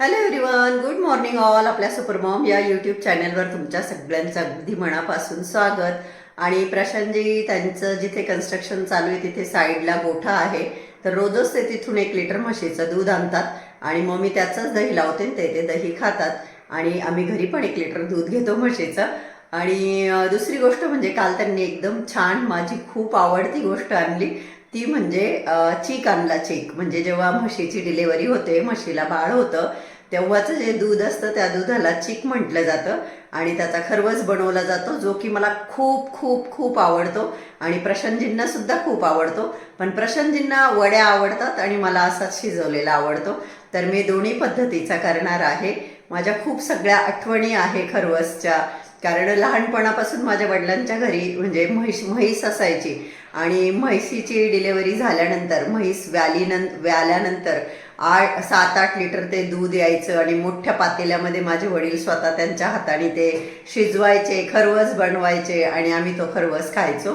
Hello everyone good morning all आपल्या supermom या YouTube चॅनलवर तुमच्या सगळ्यांचं अगदी मनापासून स्वागत. आणि प्रशांतजी त्यांचं जिथे कन्स्ट्रक्शन चालू आहे तिथे साईडला गोठा आहे. तर रोजच ते तिथून एक लिटर म्हशीचं दूध आणतात. आणि मग मी त्याचंच दही लावते आणि ते ते दही खातात. आणि आम्ही घरी पण एक लिटर दूध घेतो म्हशीचं. आणि दुसरी गोष्ट म्हणजे काल त्यांनी एकदम छान माझी खूप आवडती गोष्ट आणली. ती म्हणजे चीक आणला चीक. म्हणजे जेव्हा म्हशीची डिलेवरी होते म्हशीला बाळ होतं तेव्हाचं जे दूध असतं त्या दुधाला चीक म्हटलं जातं आणि त्याचा खरवस बनवला जातो जो की मला खूप खूप खूप आवडतो आणि प्रशांतजींना सुद्धा खूप आवडतो. पण प्रशांतजींना वड्या आवडतात आणि मला असाच शिजवलेला आवडतो. तर मी दोन्ही पद्धतीचा करणार आहे. माझ्या खूप सगळ्या आठवणी आहे खरवसच्या. कारण लहानपणापासून माझ्या वडिलांच्या घरी म्हणजे म्हैस म्हैस असायची. आणि म्हैसीची डिलेवरी झाल्यानंतर म्हैस व्यालीनं व्याल्यानंतर आठ सात आठ लिटर ते दूध यायचं आणि मोठ्या पातेल्यामध्ये माझे वडील स्वतः त्यांच्या हाताने ते शिजवायचे खरवस बनवायचे आणि आम्ही तो खरवस खायचो.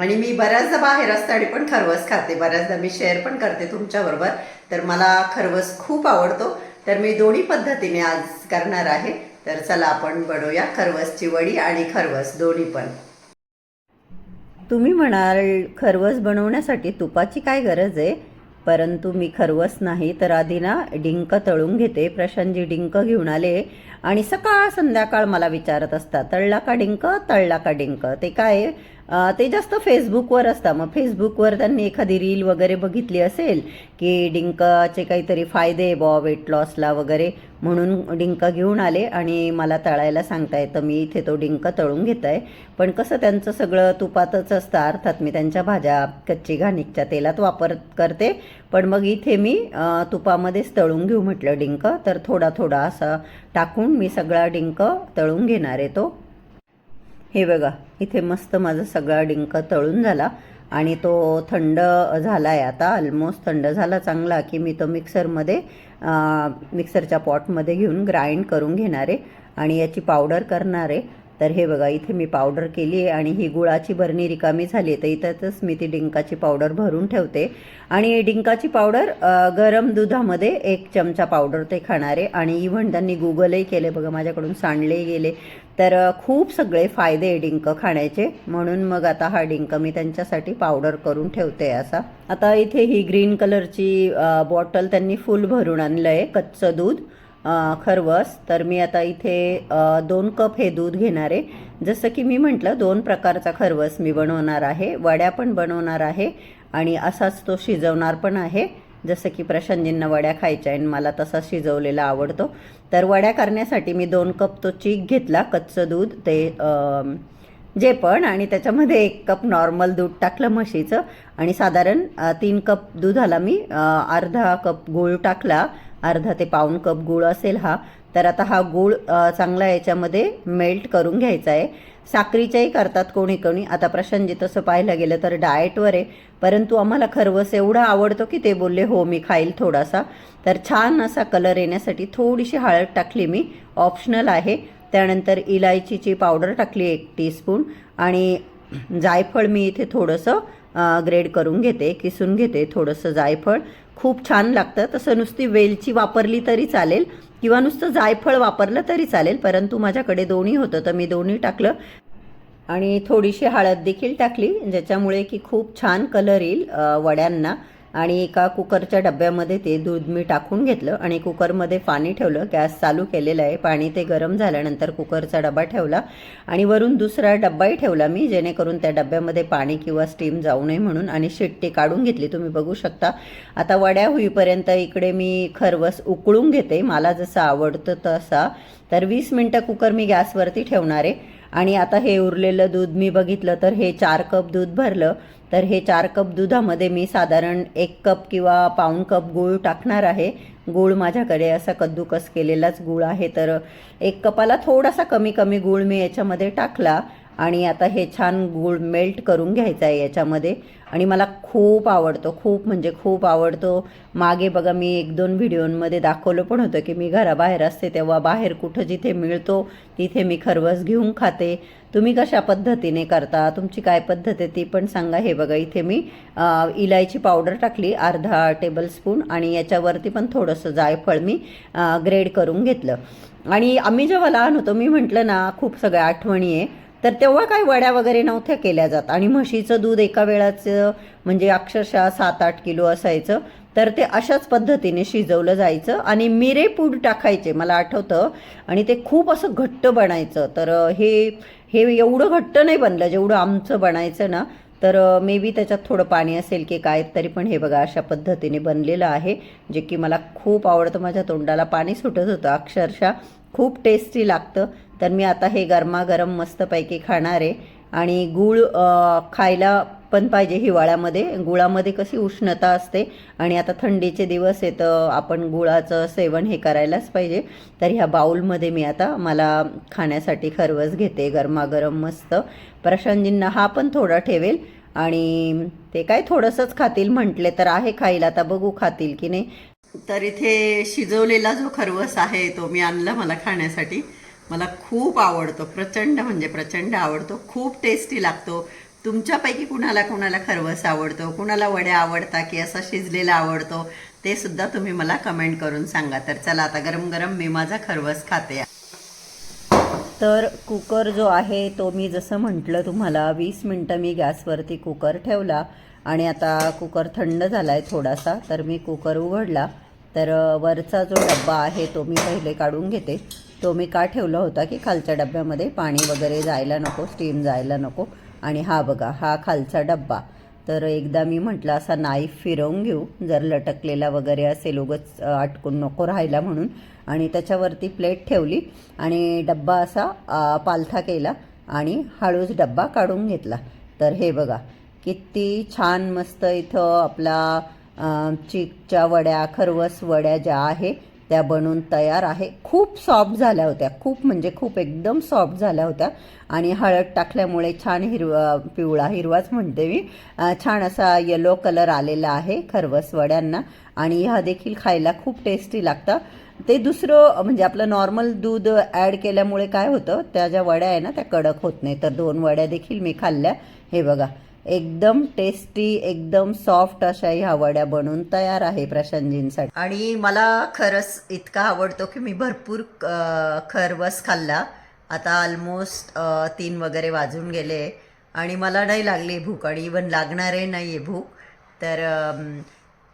आणि मी बऱ्याचदा बाहेर असताना पण खरवस खाते. बऱ्याचदा मी शेअर पण करते तुमच्याबरोबर. तर मला खरवस खूप आवडतो. तर मी दोन्ही पद्धतीने आज करणार आहे. तर चला आपण बनवूया खरवसची वडी आणि खरवस दोन्ही पण. तुम्ही म्हणाल खरवस बनवण्यासाठी तुपाची काय गरज आहे? परंतु मी खरवस नाही तर आधी ना डिंक तळून घेते. प्रशांतजी डिंक घेऊन आले आणि सकाळ संध्याकाळ मला विचारत असतात तळला का डिंक? तळला का डिंक? ते काय ते जास्त फेसबुकवर असतं. मग फेसबुकवर त्यांनी एखादी रील वगैरे बघितली असेल की डिंकाचे काहीतरी फायदे बॉ वेट लॉसला वगैरे. म्हणून डिंका घेऊन आले आणि मला तळायला सांगताय तर मी इथे तो डिंक तळून घेत आहे पण कसं त्यांचं सगळं तुपातच असतं अर्थात मी त्यांच्या भाज्या कच्ची घाणीकच्या तेलात वापर करते. पण मग इथे मी तुपामध्येच तळून घेऊ म्हटलं डिंक. तर थोडा थोडा असा टाकून मी सगळा डिंक तळून घेणार आहे तो. हे बघा इथे मस्त माझा सगळा डिंक तळून झाला. आणि तो थंड झाला आहे आता ऑलमोस्ट थंड झाला चांगला की मी तो मिक्सरमध्ये मिक्सरच्या पॉटमध्ये घेऊन ग्राइंड करून घेणार आहे. आणि याची पावडर करणार आहे. तर हे बघा इथे मी पावडर केली आहे आणि ही गुळाची भरणी रिकामी झाली आहे. तर इथंच मी ती डिंकाची पावडर भरून ठेवते. आणि डिंकाची पावडर गरम दुधामध्ये एक चमचा पावडर ते खाणारे. आणि इव्हन त्यांनी गुगलही केले. बघा माझ्याकडून सांडले गेले. तर खूप सगळे फायदे आहे डिंक खाण्याचे. म्हणून मग आता हा डिंक मी त्यांच्यासाठी पावडर करून ठेवते असा. आता इथे ही ग्रीन कलरची बॉटल त्यांनी फुल भरून आणलं आहे कच्चं दूध. खरवस. तर मी आता इथे दोन कप हे दूध घेणार आहे. जसं की मी म्हटलं दोन प्रकारचा खरवस मी बनवणार आहे. वड्या पण बनवणार आहे आणि असाच तो शिजवणार पण आहे. जसं की प्रशांतजींना वड्या खायच्या आणि मला तसा शिजवलेला आवडतो. तर वड्या करण्यासाठी मी दोन कप तो चीक घेतला कच्चं दूध. ते जे पण आणि त्याच्यामध्ये एक कप नॉर्मल दूध टाकलं म्हशीचं. आणि साधारण तीन कप दुधाला मी अर्धा कप गूळ टाकला. अर्धा ते पाऊण कप गूळ असेल हा तर आता हा गूळ चांगला याच्यामध्ये मेल्ट करून घ्यायचा आहे. साखरीच्याही करतात कोणी कोणी. आता प्रशांतजी तसं पाहायला गेलं तर डाएटवर आहे. परंतु आम्हाला खरवस एवढा आवडतो की ते बोलले हो मी खाईल थोडासा. तर छान असा कलर येण्यासाठी थोडीशी हळद टाकली मी. ऑप्शनल आहे. त्यानंतर इलायचीची पावडर टाकली एक टीस्पून. आणि जायफळ मी इथे थोडंसं ग्रेड करून घेते किसून घेते थोडंसं जायफळ. खूप छान लागतं. तसं नुसती वेलची वापरली तरी चालेल किंवा नुसतं जायफळ वापरलं तरी चालेल परंतु माझ्याकडे दोन्ही होतं तर मी दोन्ही टाकलं. आणि थोडीशी हळद देखील टाकली ज्याच्यामुळे की खूप छान कलर येईल वड्यांना. आणि एका कुकरच्या डब्यामध्ये ते दूध मी टाकून घेतलं आणि कुकरमध्ये पाणी ठेवलं. गॅस चालू केलेलं आहे. पाणी ते गरम झाल्यानंतर कुकरचा डबा ठेवला आणि वरून दुसरा डब्बाही ठेवला मी जेणेकरून त्या डब्यामध्ये पाणी किंवा स्टीम जाऊ नये म्हणून आणि शिट्टी काढून घेतली. तुम्ही बघू शकता. आता वड्या होईपर्यंत इकडे मी खरवस उकळून घेते. मला जसं आवडतं तसा. तर वीस मिनटं कुकर मी गॅसवरती ठेवणार आहे. आणि आता हे उरलेलं दूध मी बघितलं तर हे चार कप दूध भरलं. तर हे चार कप दुधामध्ये मी साधारण एक कप किंवा पाऊण कप गूळ टाकणार आहे. गूळ माझ्याकडे असा कद्दूकस केलेलाच गूळ आहे. तर एक कपाला थोडासा कमी कमी गूळ मी याच्यामध्ये टाकला. आणि आता हे छान गूळ मेल्ट करून घ्यायचं आहे याच्यामध्ये. आणि मला खूप आवडतो खूप म्हणजे खूप आवडतो. मागे बघा मी एक दोन व्हिडिओमध्ये दाखवलं पण होतं की मी घराबाहेर असते तेव्हा बाहेर कुठं जिथे मिळतो तिथे मी खरवस घेऊन खाते. तुम्ही कशा पद्धतीने करता? तुमची काय पद्धत आहे ती पण सांगा. हे बघा इथे मी इलायची पावडर टाकली अर्धा टेबलस्पून आणि याच्यावरती पण थोडंसं जायफळ मी ग्रेड करून घेतलं. आणि आम्ही जेव्हा लहान होतो मी म्हटलं ना खूप सगळ्या आठवणी आहे. तर तेव्हा काही वड्या वगैरे नव्हत्या केल्या जात. आणि म्हशीचं दूध एका वेळाचं म्हणजे अक्षरशः सात आठ किलो असायचं. तर ते अशाच पद्धतीने शिजवलं जायचं आणि मिरे पूड टाकायचे मला आठवतं. आणि ते खूप असं घट्ट बनायचं. तर हे हे एवढं घट्ट नाही बनलं जेवढं आमचं बनायचं ना. तर मे बी त्याच्यात थोडं पाणी असेल की काय तरी पण हे बघा अशा पद्धतीने बनलेलं आहे. जे की मला खूप आवडतं माझ्या तोंडाला पाणी सुटत होतं. अक्षरशः खूप टेस्टी लागतं. तर मी आता हे गरमागरम मस्तपैकी खाणार आहे. आणि गूळ खायला पण पाहिजे हिवाळ्यामध्ये. गुळामध्ये कशी उष्णता असते आणि आता थंडीचे दिवस आहेत तर आपण गुळाचं सेवन हे करायलाच पाहिजे. तर ह्या बाऊलमध्ये मी आता मला खाण्यासाठी खरवस घेते गरमागरम मस्त. प्रशांतजींना हा पण थोडा ठेवेल. आणि ते काय थोडंसंच खातील म्हटले तर आहे खायला आता बघू खातील की नाही. तर इथे शिजवलेला जो खरवस आहे तो मी आणला मला खाण्यासाठी. मला खूप आवडतो प्रचंड म्हणजे प्रचंड आवडतो खूप टेस्टी लागतो. तुमच्यापैकी कुणाला कुणाला खरवस आवडतो कुणाला वड्या आवडता की असा शिजलेला आवडतो ते सुद्धा तुम्ही मला कमेंट करून सांगा. तर चला आता गरम गरम मी माझा खरवस खाते. तर कुकर जो आहे तो मी जसं म्हटलं तुम्हाला वीस मिनटं मी गॅसवरती कुकर ठेवला आणि आता कुकर थंड झाला आहे थोडासा तर मी कुकर उघडला. तर वरचा जो डब्बा आहे तो मी पहिले काढून घेते. तो मी का ठेवला होता की खालच्या डब्यामध्ये पाणी वगैरे जायला नको स्टीम जायला नको. आणि हा बघा हा खालचा डब्बा. तर एकदा मी म्हटलं असा नाईफ फिरवून घेऊ. जर लटकलेला वगैरे असेल उगच अटकून नको राहायला म्हणून. आणि त्याच्यावरती प्लेट ठेवली आणि डब्बा असा पालथा केला आणि हळूच डब्बा काढून घेतला. तर हे बघा किती छान मस्त इथं आपला चिकच्या वड्या खरवस वड्या ज्या आहे त्या बनून तयार आहे. खूप सॉफ्ट झाल्या होत्या. खूप म्हणजे खूप एकदम सॉफ्ट झाल्या होत्या. आणि हळद टाकल्यामुळे छान हिरवा पिवळा हिरवाच म्हणते मी. छान असा येलो कलर आलेला आहे खरवस वड्यांना. आणि ह्या देखील खायला खूप टेस्टी लागतं. ते दुसरं म्हणजे आपलं नॉर्मल दूध ॲड केल्यामुळे काय होतं? त्या ज्या वड्या आहे ना त्या कडक होत नाही तर दोन वड्या देखील मी खाल्ल्या. हे बघा. एकदम टेस्टी एकदम सॉफ्ट अशा ह्या वड्या बनून तयार आहे प्रशांतजींसाठी. आणि मला खरंच इतका आवडतो की मी भरपूर खरवस खाल्ला. आता ऑलमोस्ट तीन वगैरे वाजून गेले. आणि मला नाही लागली भूक आणि इवन लागणारे नाही आहे भूक. तर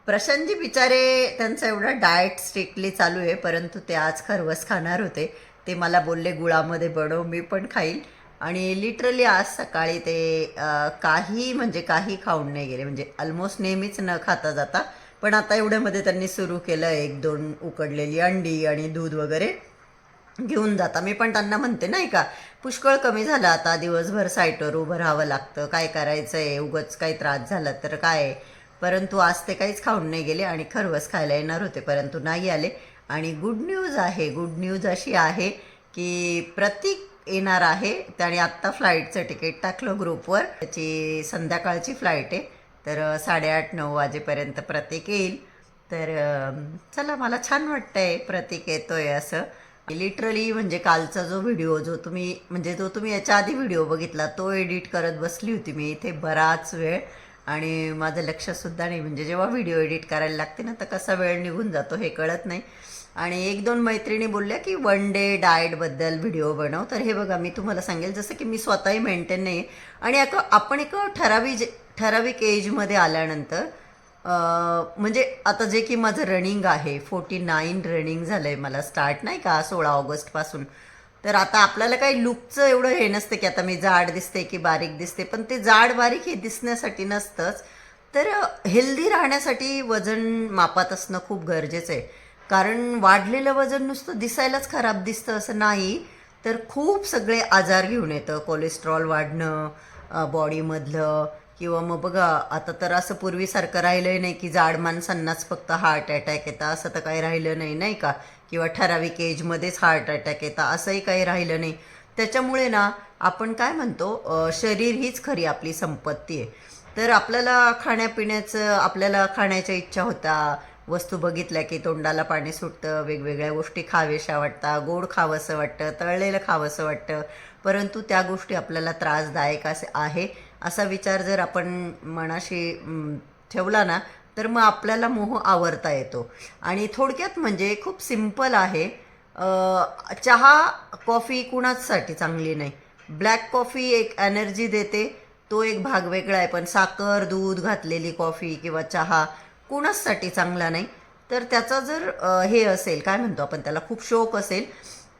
प्रशांतजी बिचारे त्यांचा एवढा डाएट स्ट्रिक्टली चालू आहे परंतु ते आज खरवस खाणार होते. ते मला बोलले गुळामध्ये बनव मी पण खाईल. आणि लिटरली आज सकाळी ते काही म्हणजे काही खाऊन नाही गेले. म्हणजे ऑलमोस्ट नेहमीच न खाता जाता. पण आता एवढ्यामध्ये त्यांनी सुरू केलं एक दोन उकडलेली अंडी आणि दूध वगैरे घेऊन जाता. मी पण त्यांना म्हणते नाही का पुष्कळ कमी झालं आता दिवसभर साईटवर उभं राहावं लागतं. काय करायचं आहे उगच काही त्रास झाला तर काय? परंतु आज ते काहीच खाऊन नाही गेले आणि खरवस खायला येणार होते परंतु नाही आले. आणि गुड न्यूज आहे गुड न्यूज अशी आहे की प्रतीक येणार आहे. त्याने आत्ता फ्लाईटचं तिकीट टाकलं ग्रुपवर त्याची संध्याकाळची फ्लाईट आहे. तर साडेआठ नऊ वाजेपर्यंत प्रतीक येईल. तर चला मला छान वाटतंय प्रतीक येतोय असं. लिटरली म्हणजे कालचा जो व्हिडिओ जो तुम्ही म्हणजे जो तुम्ही याच्या आधी व्हिडिओ बघितला तो एडिट करत बसली होती मी इथे बराच वेळ. आणि माझं लक्षसुद्धा नाही. म्हणजे जेव्हा व्हिडिओ एडिट करायला लागते ना तर कसा वेळ निघून जातो हे कळत नाही. आणि एक दोन मैत्रिणी बोलल्या की वन डे डाएटबद्दल व्हिडिओ बनव. तर हे बघा मी तुम्हाला सांगेल जसं की मी स्वतःही मेंटेन नाही आणि एक आपण एक ठराविक ठराविक एजमध्ये आल्यानंतर म्हणजे आता जे की माझं रनिंग आहे फोर्टी नाईन रनिंग झालं आहे मला स्टार्ट नाही का सोळा ऑगस्टपासून तर आता आपल्याला काही लुकचं एवढं हे नसतं की आता मी जाड दिसते की बारीक दिसते पण ते जाड बारीक हे दिसण्यासाठी नसतंच. तर हेल्दी राहण्यासाठी वजन मापात असणं खूप गरजेचं आहे. कारण वाढलेलं वजन नुसतं दिसायलाच खराब दिसतं असं नाही. तर खूप सगळे आजार घेऊन येतं. कोलेस्ट्रॉल वाढणं बॉडीमधलं किंवा मग बघा आता तर असं पूर्वीसारखं राहिलं नाही की जाड माणसांनाच फक्त हार्ट अटॅक येतं. असं तर काही राहिलं नाही नाही का? किंवा ठराविक एजमध्येच हार्ट अटॅक येतं. असंही काही राहिलं नाही. त्याच्यामुळे ना आपण काय म्हणतो शरीर हीच खरी आपली संपत्ती आहे. तर आपल्याला खाण्यापिण्याचं आपल्याला खाण्याच्या इच्छा होता वस्तू बघितल्या की तोंडाला पाणी सुटतं वेगवेगळ्या गोष्टी खावेशा वाटतात गोड खावंसं वाटतं तळलेलं खावंसं वाटतं. परंतु त्या गोष्टी आपल्याला त्रासदायक असे आहे असा विचार जर आपण मनाशी ठेवला ना तर मग आपल्याला मोह आवरता येतो. आणि थोडक्यात म्हणजे खूप सिंपल आहे चहा कॉफी कुणाचसाठी चांगली नाही. ब्लॅक कॉफी एक एनर्जी देते तो एक भाग वेगळा आहे पण साखर दूध घातलेली कॉफी किंवा चहा कुणाचसाठी चांगला नाही तर त्याचा जर हे असेल काय म्हणतो आपण त्याला खूप शोक असेल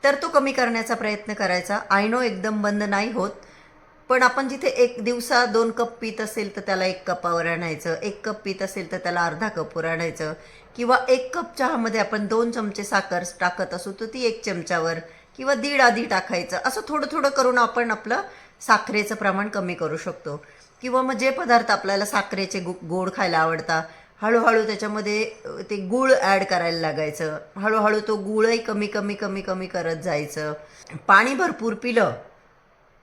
तर तो कमी करण्याचा प्रयत्न करायचा. आय नो एकदम बंद नाही होत पण आपण जिथे एक दिवसा दोन कप पित असेल तर त्याला एक कपावर आणायचं एक कप पित असेल तर त्याला अर्धा कपवर आणायचं किंवा एक कप चहामध्ये आपण दोन चमचे साखर टाकत असू तर ती एक चमच्यावर किंवा दीड आधी टाकायचं असं थोडं थोडं करून आपण आपलं साखरेचं प्रमाण कमी करू शकतो. किंवा मग जे पदार्थ आपल्याला साखरेचे गो गोड खायला आवडतात हळूहळू त्याच्यामध्ये ते गूळ ॲड करायला लागायचं. हळूहळू तो गूळही कमी कमी कमी कमी करत जायचं. पाणी भरपूर पिलं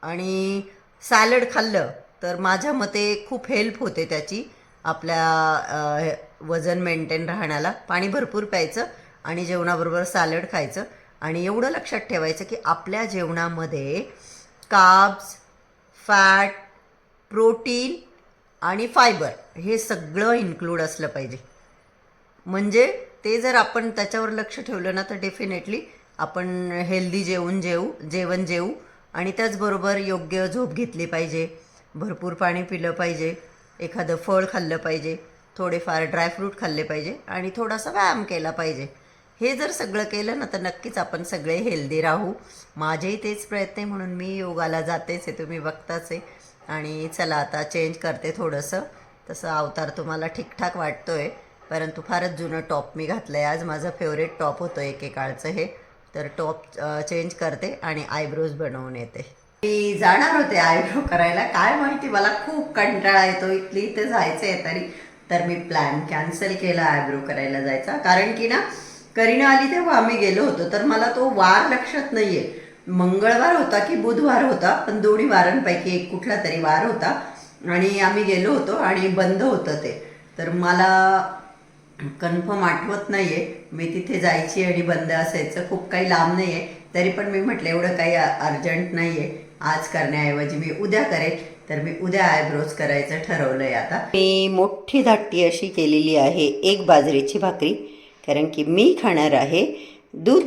आणि सॅलड खाल्लं तर माझ्या मते खूप हेल्प होते त्याची आपल्या वजन मेंटेन राहण्याला. पाणी भरपूर प्यायचं आणि जेवणाबरोबर सॅलड खायचं. आणि एवढं लक्षात ठेवायचं की आपल्या जेवणामध्ये काब्स फॅट प्रोटीन आणि फायबर हे सगळं इन्क्लूड असलं पाहिजे. म्हणजे ते जर आपण त्याच्यावर लक्ष ठेवलं ना तर डेफिनेटली आपण हेल्दी जेवण जेवू जेवण जेवू आणि त्याचबरोबर योग्य झोप घेतली पाहिजे. भरपूर पाणी पिलं पाहिजे. एखादं फळ खाल्लं पाहिजे. थोडेफार ड्रायफ्रूट खाल्ले पाहिजे आणि थोडासा व्यायाम केला पाहिजे. हे जर सगळं केलं ना तर नक्कीच आपण सगळे हेल्दी राहू. माझेही तेच प्रयत्न आहे म्हणून मी योगाला जातेच आहे. तुम्ही बघताच आहे. आणि चला आता चेंज करते थोडंसं. तसं अवतार तुम्हाला ठीकठाक वाटतो आहे परंतु फारच जुनं टॉप मी घातलं आहे आज माझं फेवरेट टॉप होतं एकेकाळचं हे. तर टॉप चेंज करते आणि आयब्रोज बनवून येते. मी जाणार होते आयब्रो करायला. काय माहिती मला खूप कंटाळा येतो. इथली इथे जायचं आहे तरी. तर मी प्लॅन कॅन्सल केला आयब्रो करायला जायचा. कारण की ना करीना आली तेव्हा आम्ही गेलो होतो. तर मला तो वार लक्षात नाही आहे मंगळवार होता की बुधवार होता पण दोन्ही वारांपैकी एक कुठला तरी वार होता. आणि आम्ही गेलो होतो आणि बंद होतं ते. तर मला कन्फर्म आठवत नाही आहे मी तिथे जायची आणि बंद असायचं. खूप काही लांब नाही आहे तरी पण मी म्हटलं एवढं काही अर्जंट नाही आहे आज करण्याऐवजी मी उद्या करेल तर मी उद्या आयब्रोज करायचं ठरवलं आहे आता. मी मोठी धाटी अशी केलेली आहे एक बाजरीची भाकरी. कारण की मी खाणार आहे दूध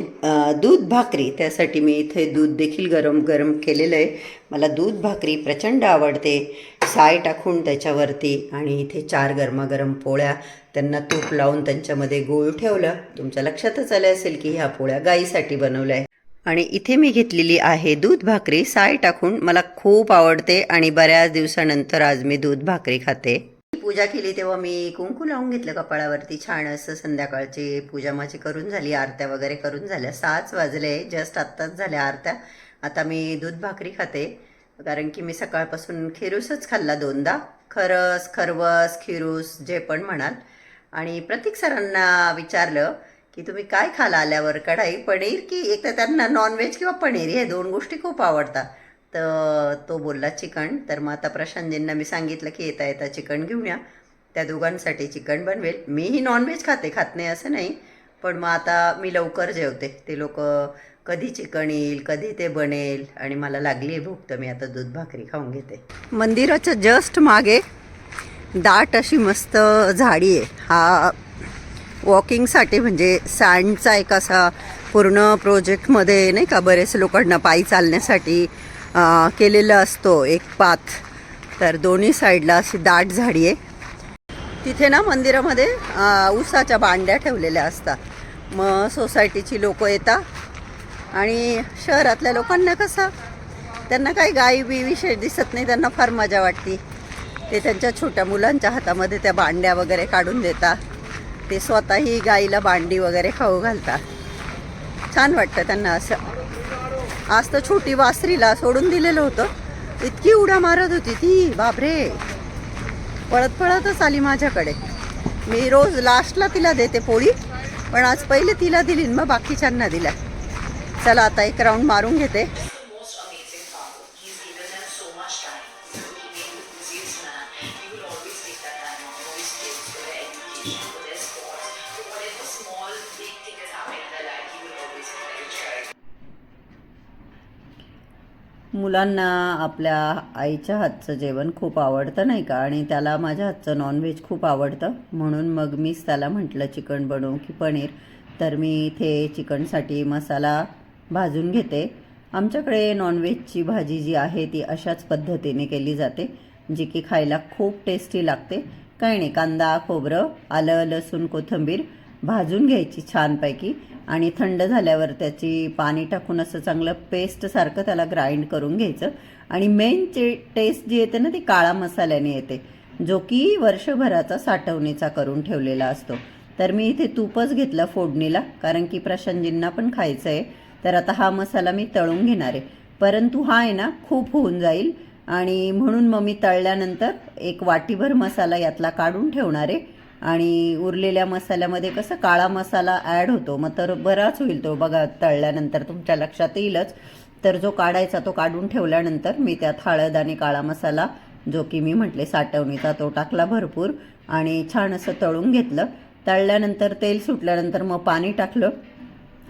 दूध भाकरी. त्यासाठी मी इथे दूध देखील गरम गरम केलेलं आहे. मला दूध भाकरी प्रचंड आवडते. साय टाकून त्याच्यावरती आणि इथे चार गरमागरम पोळ्या त्यांना तूप लावून त्यांच्यामध्ये गूळ ठेवलं. तुमच्या लक्षातच आलं असेल की ह्या पोळ्या गाईसाठी बनवल्या आहे आणि इथे मी घेतलेली आहे दूध भाकरी. साय टाकून मला खूप आवडते आणि बऱ्याच दिवसानंतर आज मी दूध भाकरी खाते. पूजा केली तेव्हा मी कुंकू लावून घेतलं कपाळावरती. छान असं संध्याकाळची पूजा माझी करून झाली. आरत्या वगैरे करून झाल्या. सहाच वाजले. जस्ट आत्ताच झाल्या आरत्या. आता मी दूध भाकरी खाते. कारण की मी सकाळपासून खिरूसच खाल्ला दोनदा. खरस खरवस खिरूस जे पण म्हणाल. आणि प्रतीक सरांना विचारलं की तुम्ही काय खाल आल्यावर? कढाई पनीर की एक तर त्यांना नॉनव्हेज किंवा पनीर? हे दोन गोष्टी खूप आवडतात. तर तो बोलला चिकन. तर मग आता प्रशांतजींना मी सांगितलं की येता येता चिकन घेऊन या. त्या दोघांसाठी चिकन बनवेल. मीही नॉनव्हेज खाते खात नाही असं नाही. पण मग आता मी लवकर जेवते. ते लोक कधी चिकन येईल? कधी ते बनेल? आणि मला लागली आहे भूक तर मी आता दूध भाकरी खाऊन घेते. मंदिराच्या जस्ट मागे दाट अशी मस्त झाडी आहे. हा वॉकिंगसाठी म्हणजे सँडचा एक असा पूर्ण प्रोजेक्टमध्ये नाही का बरेच लोकांना पायी चालण्यासाठी केलेला असतो एक पाथ. तर दोन्ही साईडला अशी दाट झाडी आहे. तिथे ना मंदिरामध्ये उसाच्या ऊसाच्या बांड्या ठेवलेल्या असतात. मग सोसायटीची लोक येतात. आणि शहरातल्या लोकांना कसं त्यांना काही गाई बी विशेष दिसत नाही त्यांना फार मजा वाटते. ते त्यांच्या छोट्या मुलांच्या हातामध्ये त्या बांड्या वगैरे काढून देतात. ते स्वतःही गाईला बांडी वगैरे खाऊ घालतात. छान वाटतं त्यांना असं. आज तर छोटी वासरीला सोडून दिलेलं होतं. इतकी उड्या मारत होती ती बापरे. पळत पळतच आली माझ्याकडे. मी रोज लास्टला तिला देते पोळी पण आज पहिले तिला दिली मग बाकीच्यांना दिल्या. चला आता एक राऊंड मारून घेते. मुलांना आपल्या आईच्या हातचं जेवण खूप आवडतं नाही का? आणि त्याला माझ्या हातचं नॉनव्हेज खूप आवडतं. म्हणून मग मीच त्याला म्हटलं चिकन बनवू की पनीर? तर मी इथे चिकनसाठी मसाला भाजून घेते. आमच्याकडे नॉनव्हेजची भाजी जी आहे ती अशाच पद्धतीने केली जाते जी की खायला खूप टेस्टी लागते. काही नाही कांदा खोबरं आलं लसूण कोथिंबीर भाजून घ्यायची छानपैकी आणि थंड झाल्यावर त्याची पाणी टाकून असं चांगलं पेस्टसारखं त्याला ग्राइंड करून घ्यायचं. आणि मेन चे टेस्ट जी येते ना ती काळा मसाल्याने येते जो की वर्षभराचा साठवणीचा करून ठेवलेला असतो. तर मी इथे तूपच घेतलं फोडणीला कारण की प्रशांतजींना पण खायचं आहे तर आता हा मसाला मी तळून घेणार आहे. परंतु हा आहे ना खूप होऊन जाईल. आणि म्हणून मग मी तळल्यानंतर एक वाटीभर मसाला यातला काढून ठेवणार आहे. आणि उरलेल्या मसाल्यामध्ये कसं काळा मसाला ॲड होतो मग तर बराच होईल तो. बघा तळल्यानंतर तुमच्या लक्षात येईलच. तर जो काढायचा तो काढून ठेवल्यानंतर मी त्यात हळद आणि काळा मसाला जो की मी म्हटले साठवणीचा तो टाकला भरपूर. आणि छान असं तळून घेतलं. तळल्यानंतर तेल सुटल्यानंतर मग पाणी टाकलं.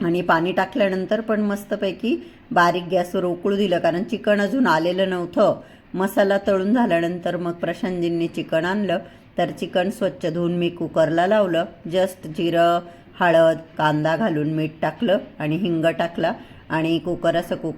आणि पाणी टाकल्यानंतर पण मस्तपैकी बारीक गॅसवर उकळू दिलं कारण चिकन अजून आलेलं नव्हतं. मसाला तळून झाल्यानंतर मग प्रशांतजींनी चिकन आणलं. तर चिकन स्वच्छ धुवून मी कुकरला लावलं. जस्ट जिरं हळद कांदा घालून मीठ टाकलं आणि हिंग टाकला आणि कुकर असं कुक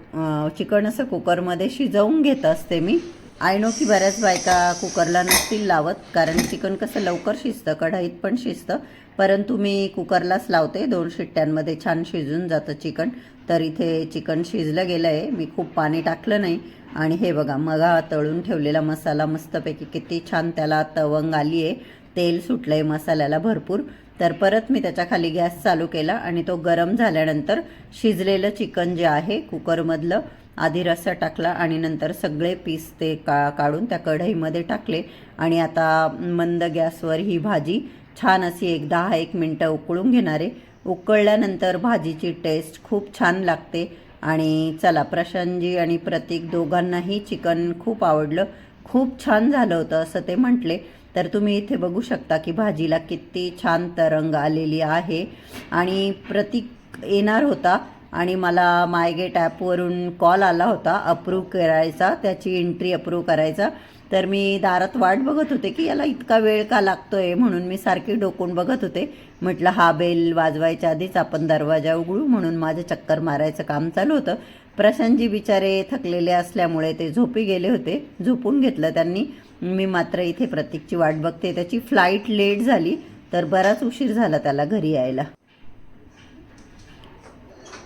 चिकन असं कुकरमध्ये शिजवून घेत असते मी. आय नो की बऱ्याच बायका कुकरला नसतील लावत कारण चिकन कसं लवकर शिजतं कढाईत पण शिजतं. परंतु मी कुकरलाच लावते. दोन शिट्ट्यांमध्ये छान शिजून जातं चिकन. तर इथे चिकन शिजलं गेलं आहे मी खूप पाणी टाकलं नाही. आणि हे बघा मगा तळून ठेवलेला मसाला मस्तपैकी किती छान त्याला तवंग आली आहे. तेल सुटलं आहे मसाल्याला भरपूर. तर परत मी त्याच्याखाली गॅस चालू केला आणि तो गरम झाल्यानंतर शिजलेलं चिकन जे आहे कुकरमधलं आधी रस्सा टाकला आणि नंतर सगळे पीस ते का काढून त्या कढईमध्ये टाकले. आणि आता मंद गॅसवर ही भाजी छान अशी एक दहा एक मिनटं उकळून घेणारे उकळल्यानंतर भाजीची टेस्ट खूप छान लागते. आणि चला प्रशांतजी आणि प्रतीक दोघांनाही चिकन खूप आवडलं. खूप छान झालं होतं असं ते म्हटले. तर तुम्ही इथे बघू शकता की भाजीला किती छान तरंग आलेली आहे. आणि प्रतीक येणार होता. आणि मला मायगेट ॲपवरून कॉल आला होता अप्रूव्ह करायचा त्याची एंट्री अप्रूव्ह करायचा. तर मी दारात वाट बघत होते की याला इतका वेळ का लागतो आहे म्हणून मी सारखी डोकून बघत होते. म्हटलं हा बेल वाजवायच्या आधीच आपण दरवाजा उघडू म्हणून माझं चक्कर मारायचं काम चालू होतं. प्रशांतजी बिचारे थकलेले असल्यामुळे ते झोपी गेले होते. झोपून घेतलं त्यांनी. मी मात्र इथे प्रतीकची वाट बघते. त्याची फ्लाईट लेट झाली तर बराच उशीर झाला त्याला घरी यायला.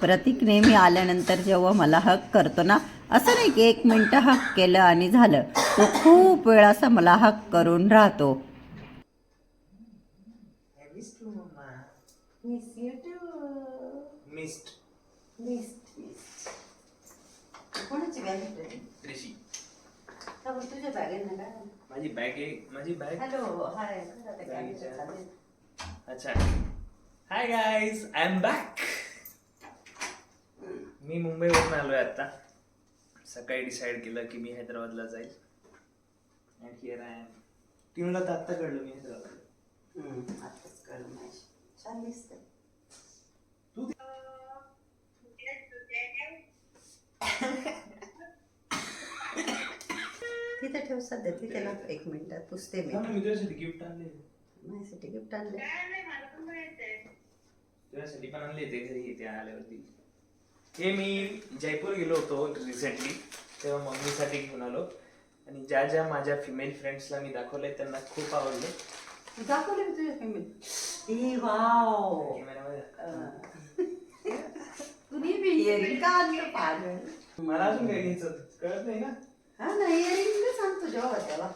प्रतीक नेहमी आल्यानंतर जेव्हा मला हक करतो ना असं नाही की एक मिनटं हक केलं आणि झालं तो खूप वेळ असा मला हक करून राहतो माझी बॅग आहे माझी बॅग हॅलो हाय अच्छा hi guys I am back मी मुंबईवरून आलोय आता. सकाळी डिसाईड केलं की मी हैदराबादला जाईल. अँड हिअर आय एम टीमला तर आत्ता कळलं मी हैदराबाद आताच कळलं माझी छान दिसतंय. तिथे ठेव सध्या तिथे ना एक मिनिटात पुसते मी. मी तुझ्यासाठी गिफ्ट आणले. माझ्यासाठी गिफ्ट आणलं. तुझ्यासाठी पण आणले ते घरी येते आल्यावरती. हे मी जयपूर गेलो होतो रिसेंटली तेव्हा मम्मीसाठी घेऊन आलो. आणि ज्या ज्या माझ्या फिमेल फ्रेंड्सला मी दाखवले त्यांना खूप आवडले. दाखवले मी तुझ्या फॅमिली ए वाव. तुम्ही बी इयरिंग का आणलं पागल? मला अजून काय घ्यायचं. कळत नाही ना? हा ना इयरिंग सांगतो जेव्हा त्याला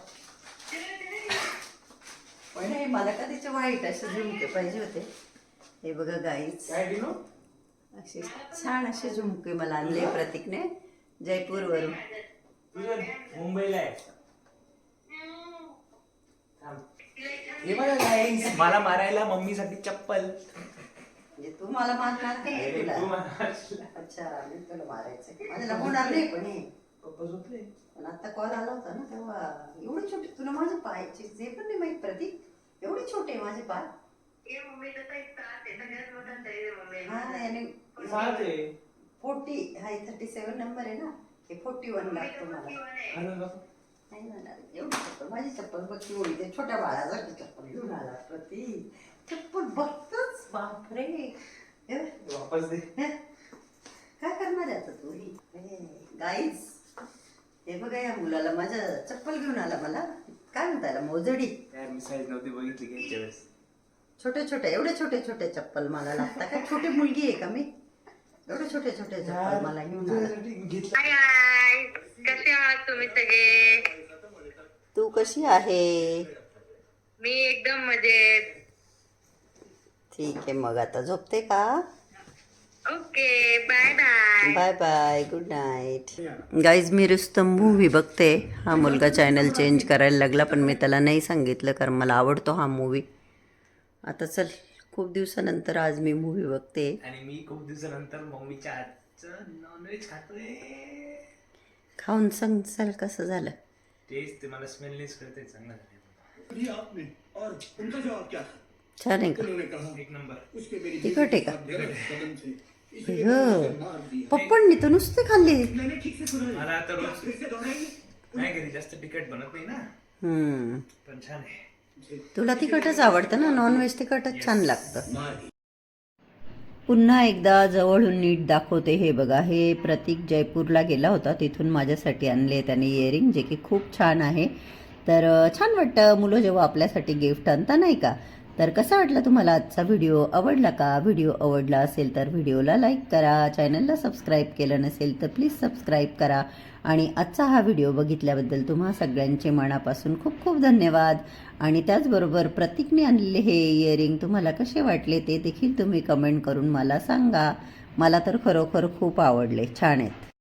पण हे मला कधीचे वाईट असे झुमके पाहिजे होते. हे बघा गाईच काय डिनो? असे छान असे झुमके मला आणले प्रतीकने. जयपूरवरून. मुंबईला आहे. मला मारायला मम्मीसाठी चप्पल. म्हणजे तू मला मारणार का तुला? तू मला- अच्छा मी तुला मारायचं पण हे पप्पा झोपले. पण आता कॉल आला होता ना तेव्हा. एवढी छोटी तुला माझे पायची जे पण नाही माहीत प्रतीक एवढे छोटे माझे पाय. हा याने आहे. फोर्टी हा थर्टी सेवन नंबर आहे ना? हे फोर्टी वन लागतो मला. बाप. नाही म्हणणार. एवढी चप्पल माझी चप्पल बघ ते छोट्या बाळासारखी चप्पल घेऊन आला प्रतीक चप्पल बघतच बापरे. ए, वापस दे. हे, काय करणार आहे आता तू? गाईज हे बघा या मुलाला माझ्या चप्पल घेऊन आला मला. काय म्हणता याला मोजडी? यार मी साईज नव्हती बघितली घ्यायच्या वेळेस? छोटे छोटे एवढे छोटे छोटे चप्पल मला लागतात. काय छोटी मुलगी आहे का मी? एवढे छोटे छोटे चप्पल मला घेऊन आला. घेतलं. हाय हाय. कसे आहात तुम्ही सगळे? तू कशी आहे? मी एकदम मजेत. ठीक आहे मग आता झोपते का? Okay bye bye bye bye good night guys मी रुस्तम मूव्ही बघते. हा मुलगा चॅनल चेंज करायला लागला पण मी त्याला नाही सांगितलं कारण मला आवडतो हा मूवी आता चल खूप दिवसानंतर आज मी मूवी बघते. आणि मी खूप दिवसानंतर मम्मीच्या हातचं नॉनव्हेज खातोय. खाऊन सांग चल कसं झालं? तेच ते मला स्मेलनेच कळते चांगलं झालं दिया आपने और उनका जवाब क्या था? छान आहे का? उन्होंने कहा एक नंबर. उसके मेरी तिखट आहे का कदम से। पप्पांनी तर नुसते खाल्ली. मैंने ठीक से सुना मला आता रोज नाही घरी जास्त तिखट बनत नाही ना. हम्म. पण छान आहे. तुला तिखटच आवडतं ना? नॉनव्हेज तिखटच छान लागतं. पुन्हा एकदा जवळून नीट दाखवते हे बघा. हे प्रतीक जयपूरला गेला होता. तिथून माझ्यासाठी आणले त्याने इयरिंग जे की खूप छान आहे. तर छान वाटतं मुलं जेव्हा आपल्यासाठी गिफ्ट आणता नाही का? तर कसा वाटला तुम्हाला आजचा व्हिडिओ आवडला का? व्हिडिओ आवडला असेल तर व्हिडिओला लाईक करा. चॅनलला सबस्क्राईब केलं नसेल तर प्लीज सबस्क्राईब करा. आणि आजचा हा व्हिडिओ बघितल्याबद्दल तुम्हा सगळ्यांचे मनापासून खूप खूप धन्यवाद. आणि त्याचबरोबर प्रतीकने आणलेले हे इयरिंग तुम्हाला कसे वाटले ते देखील तुम्ही कमेंट करून मला सांगा. मला तर खरोखर खूप आवडले. छान आहेत.